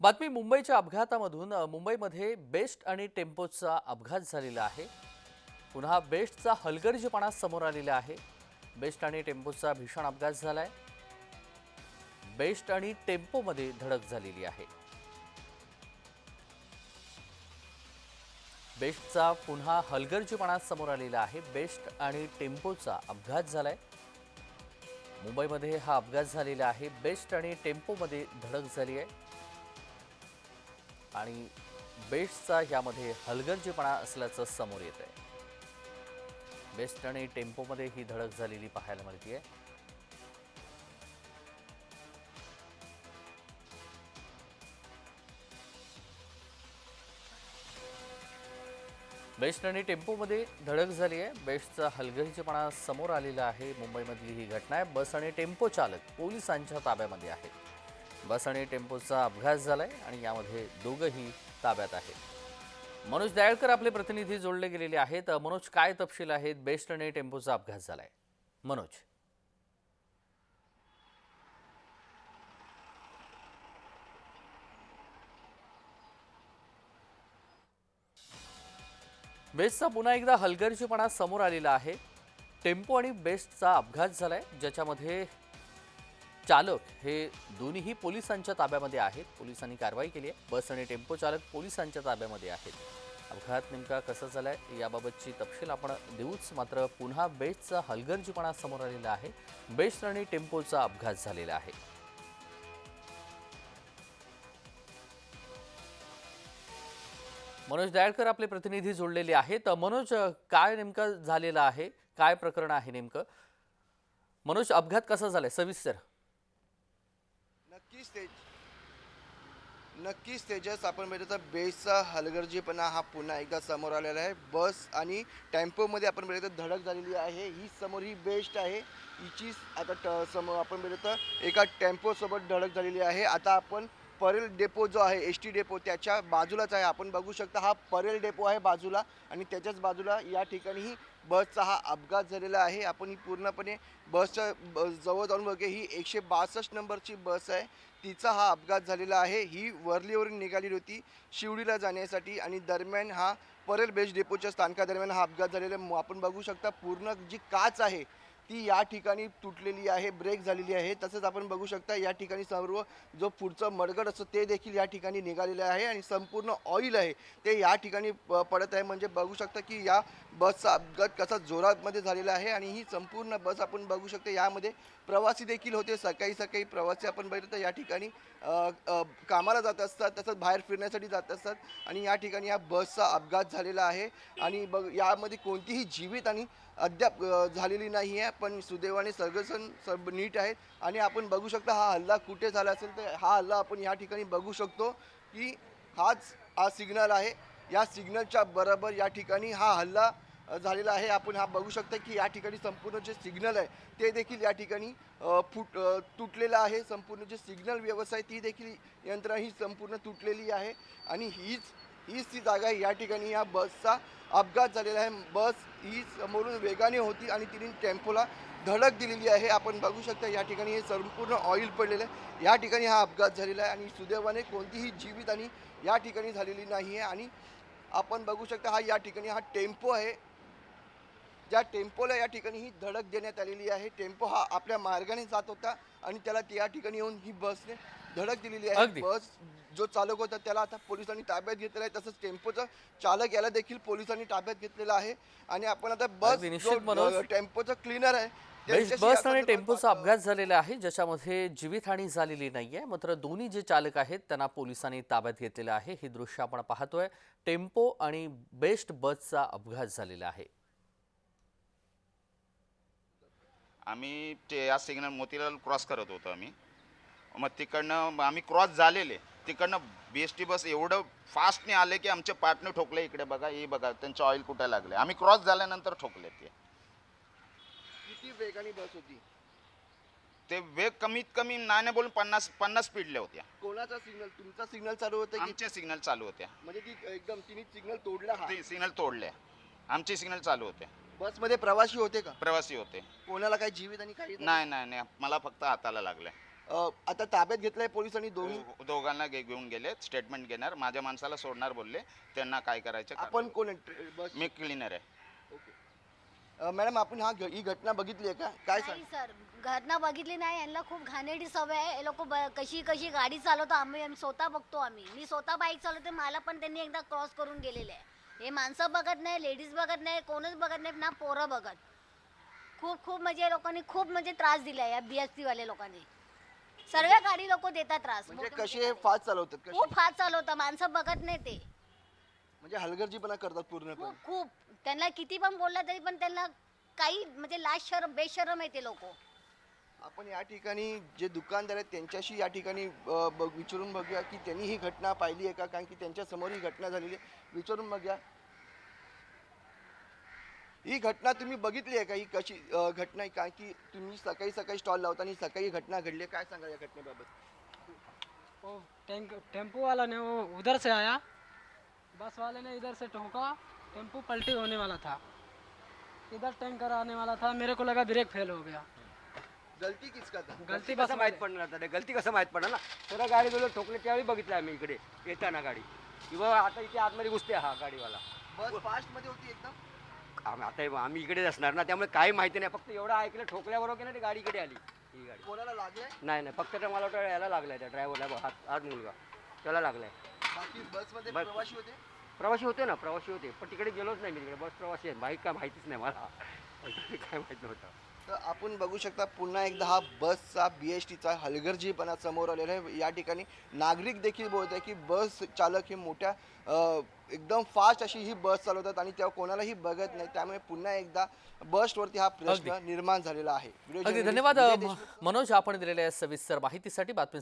बातमी मुंबईच्या अपघातामधून मुंबईमध्ये बेस्ट आणि टेम्पोचा अपघात झालेला आहे. पुन्हा बेस्टचा हलगर्जीपणा समोर आलेला आहे. बेस्ट आणि टेम्पोचा भीषण अपघात झाला आहे बेस्ट आणि टेम्पोमध्ये धडक झालेली आहे. बेस्टचा पुन्हा हलगर्जीपणा समोर आलेला आहे. बेस्ट आणि टेम्पोचा अपघात झाला आहे मुंबईमध्ये हा अपघात झालेला आहे. बेस्ट आणि टेम्पोमध्ये धडक झाली आहे. आणि बेस्टचा यामध्ये हलगर्जीपणा असल्याचं समोर येत आहे. बेस्ट आणि टेम्पोमध्ये ही धडक झालेली पाहायला मिळते बेस्ट आणि टेम्पोमध्ये धडक झाली आहे. बेस्टचा हलगर्जीपणा समोर आलेला आहे. मुंबईमधली ही घटना आहे. बस आणि टेम्पो चालक पोलिसांच्या ताब्यामध्ये आहेत. बस आणि टेम्पोचा अपघात झालाय आणि यामध्ये दोघंही ताब्यात आहेत. मनोज दयाळकर आपले प्रतिनिधी जोडले गेलेले आहेत. मनोज काय तपशील आहेत? बेस्ट आणि टेम्पोचा अपघात झालाय. मनोज. बेस्टचा पुन्हा एकदा हलगर्जीपणा समोर आलेला आहे. टेम्पो आणि बेस्टचा अपघात झालाय ज्याच्यामध्ये चालक हे दोन्हीही पोलिसांच्या ताब्यामध्ये आहेत. पोलिसांनी कारवाई केली आहे. बस आणि टेम्पो चालक पोलिसांच्या ताब्यामध्ये आहेत. अपघात नेमका कसा झालाय याबाबतची तपशील आपण देऊच. मात्र पुन्हा बेस्टचा हलगर्जीपणा समोर आलेला आहे. बेस्ट आणि टेम्पोचा अपघात झालेला आहे. मनोज दयाळकर आपले प्रतिनिधी जोडलेले आहेत. मनोज काय नेमकं झालेलं आहे? काय प्रकरण आहे नेमकं? मनोज अपघात कसा झालाय? सविस्तर. नक्कीच तेज नक्कीच तेजस आपण बघितलं तर बेसचा हलगर्जीपणा हा पुन्हा एकदा समोर आलेला आहे. बस आणि टेम्पोमध्ये आपण बघितलं तर धडक झालेली आहे. ही समोर ही बेस्ट आहे. हिचीच आता ट समोर आपण बघितलं तर एका टेम्पोसोबत धडक झालेली आहे. आता आपण परेल डेपो जो आहे एस टी डेपो त्याच्या बाजूलाच आहे. आपण बघू शकता हा परेल डेपो आहे बाजूला आणि त्याच्याच बाजूला या ठिकाणीही बसचा हा अपघात झालेला आहे. आपण ही पूर्णपणे बसच्या ब- जवळ जाऊन बघे ही एकशे बासष्ट नंबरची बस आहे. तिचा हा अपघात झालेला आहे. ही वरलीवरून निघालेली होती शिवडीला जाण्यासाठी आणि दरम्यान हा परेल बेस्ट डेपोच्या स्थानकादरम्यान हा अपघात झालेला आहे. आपण बघू शकता पूर्ण जी काच आहे ती या ठिकाणी तुटलेली आहे ब्रेक झालेली आहे. तसंच आपण बघू शकता या ठिकाणी सर्व जो पुढचं मडगड असतं ते देखील या ठिकाणी निघालेलं आहे आणि संपूर्ण ऑइल आहे ते या ठिकाणी प- पडत आहे. म्हणजे बघू शकता की या बसचा अपघात कसा जोरामध्ये झालेला आहे आणि ही संपूर्ण बस आपण बघू शकतो यामध्ये प्रवासी देखील होते. सकाळी सकाळी प्रवासी आपण बघितलं तर या ठिकाणी कामाला जात असतात तसंच बाहेर फिरण्यासाठी जात असतात आणि या ठिकाणी या बसचा अपघात झालेला आहे. आणि बघ यामध्ये कोणतीही जीवित आणि अद्याप झालेली नाही आहे पण सुदैवाने सर्वजण सर्व नीट आहेत. आणि आपण बघू शकता हा हल्ला कुठे झाला असेल तर हा हल्ला आपण या ठिकाणी बघू शकतो की हाच हा सिग्नल आहे. या सिग्नलच्या बरोबर या ठिकाणी हा हल्ला झालेला आहे. आपण हा बघू शकता की या ठिकाणी संपूर्ण जे सिग्नल आहे ते देखील या ठिकाणी फुट तुटलेलं आहे. संपूर्ण जे सिग्नल व्यवस्था आहे ती देखील यंत्रणा ही संपूर्ण तुटलेली आहे. आणि हीच हीच ती जागा आहे. या ठिकाणी या बसचा अपघात झालेला आहे. बस ही समोरून वेगाने होती आणि तिने टेम्पोला धडक दिलेली आहे. आपण बघू शकता या ठिकाणी हे संपूर्ण ऑइल पडलेलं आहे. या ठिकाणी हा अपघात झालेला आहे आणि सुदैवाने कोणतीही जीवित आणि या ठिकाणी झालेली नाही आहे आणि आपण बघू शकता हा या ठिकाणी हा टेम्पो आहे. ज्या टेम्पोला या ठिकाणी ही धडक देण्यात आलेली आहे. टेम्पो हा आपल्या मार्गाने जात होता आणि त्याला त्या ठिकाणी येऊन ही बसने धडक दिलेली आहे. बस जो चालक होता त्याला आता पोलिसांनी ताब्यात घेतलेला आहे. तसंच टेम्पोचा चालक याला देखील पोलिसांनी ताब्यात घेतलेला आहे. आणि आपण आता बस अगदी निश्चित जो मनोज. अ, टेम्पोचा क्लीनर आहे बस आणि टेम्पोचा अपघात झालेला आहे ज्याच्यामध्ये जीवितहानी झालेली नाहीये. मात्र दोन्ही जे चालक आहेत त्यांना पोलिसांनी ताब्यात घेतलेलं आहे. ही दृश्य आपण पाहतोय. टेम्पो आणि बेस्ट बसचा अपघात झालेला आहे. आम्ही ते या सिग्नल मोतीलाल क्रॉस करत होतो आम्ही. मग तिकडनं आम्ही क्रॉस झालेले. तिकडनं बी एस टी बस एवढं फास्टने आले की आमचे पार्टनर ठोकले इकडे बघा हे बघा त्यांचं ऑइल कुठे लागले? आम्ही क्रॉस झाल्यानंतर ठोकले ते. किती वेगाने बस होती? ते वेग कमीत कमी नाणे बोलून पन्नास पन्नास स्पीडल्या होत्या. कोणाचा सिग्नल तुमचा सिग्नल चालू होता की? आमचे सिग्नल चालू होत्या. म्हणजे ती एकदम तिने सिग्नल तोडला हा. ते सिग्नल तोडले आमचे सिग्नल चालू होते बसमध्ये प्रवासी होते का? प्रवासी होते. कोणाला काही जीवित आणि काही नाही नाही नाही. मला फक्त हाताला लागले. अ, आता ताब्यात घेतलंय पोलिसांनी दोन्ही? दोघांना घे- घेऊन गेले. स्टेटमेंट घेणार. माझ्या माणसाला सोडणार बोलले. त्यांना काय करायचं करा. आपण कोण आहे? ट्रे- बस? मी क्लिनर आहे. अ, मॅडम आपण हा घ- ही घटना बघितली आहे का? काय सांग? नाही सर. घटना बघितली नाही. यांना खूप घाणेरडी सवय आहे. हे लोक कशी कशी गाडी चालवतो आम्ही आम्ही स्वतः बघतो आम्ही. मी स्वतः बाईक चालवते. मला पण त्यांनी एकदा क्रॉस करून गेलेले आहे. हे माणसं बघत नाही लेडीज बघत नाही कोणच बघत नाही ना पोरं बघत. खूप खूप म्हणजे या लोकांनी खूप म्हणजे त्रास दिला या बी एस वाले लोकांनी. सर्व गाडी लोक देतात त्रास. म्हणजे मोठे- कसे फास्ट चालवतात कसे? खूप फास्ट चालवतात माणसं बघत नाही ते. म्हणजे हलगर्जीपणा करतात पूर्णपणे. खूप खूप. त्यांना किती पण बोलला तरी पण त्यांना काही म्हणजे लाज शरम बेशरम आहे ते लोक. आपण या ठिकाणी जे दुकानदार आहेत त्यांच्याशी या ठिकाणी अ, बघ- विचारून बघूया की त्यांनी ही घटना पाहिली आहे का? कारण की त्यांच्यासमोर ही घटना झालेली आहे. विचारून बघूया. ही घटना तुम्ही बघितली आहे का? ही कशी अ, घटना आहे? कारण की तुम्ही सकाळी सकाळी स्टॉल लावता आणि सकाळी घटना घडली आहे. काय सांगा या घटनेबाबत? वो टैंक टेम्पो वाला ने वो उधर से आया. बस वाले ने इधर से ठोका. टेम्पो पलटी होने वाला था. इधर टैंकर आने वाला था. मेरे को लगा ब्रेक फेल हो गया. गलती किसका था? गलती बस कसं माहीत पडणार आता? ते गलती कसं माहीत पडणार ना? तर गाडी गेलो ठोकले त्यावेळी बघितलं आम्ही इकडे. येताना गाडी. किंवा आता इथे आतमध्ये घुसते हा गाडीवाला. बस फास्टमध्ये होती एकदम? आम्ही आता आम्ही इकडेच असणार ना त्यामुळे काही माहिती नाही. फक्त एवढं ऐकलं ठोकल्याबरोबर की ना ती गाडी इकडे आली. ही गाडी. कोणाला लागलंय? नाही नाही. फक्त ते मला वाटतं याला लागलाय त्या ड्रायव्हरला हात हात मुलगा. त्याला लागलाय. बाकी बसमध्ये बस- प्रवासी होते? प्रवासी होते ना प्रवासी होते. पण तिकडे गेलोच नाही मी तिकडे. बस प्रवासी आहेत बाईक काय माहितीच नाही मला. काय माहीत नव्हतं. तर आपण बघू शकता पुन्हा एकदा हा बसचा बी एस टीचा हलगर्जीपणा समोर आलेला आहे. या ठिकाणी नागरिक देखील बोलत आहे की बस चालक हे मोठ्या एकदम फास्ट अशी ही बस चालवतात आणि तेव्हा कोणालाही बघत नाही. त्यामुळे पुन्हा एकदा बसवरती हा प्रश्न निर्माण झालेला आहे. धन्यवाद मनोज आपण दिलेल्या सविस्तर माहितीसाठी बातमी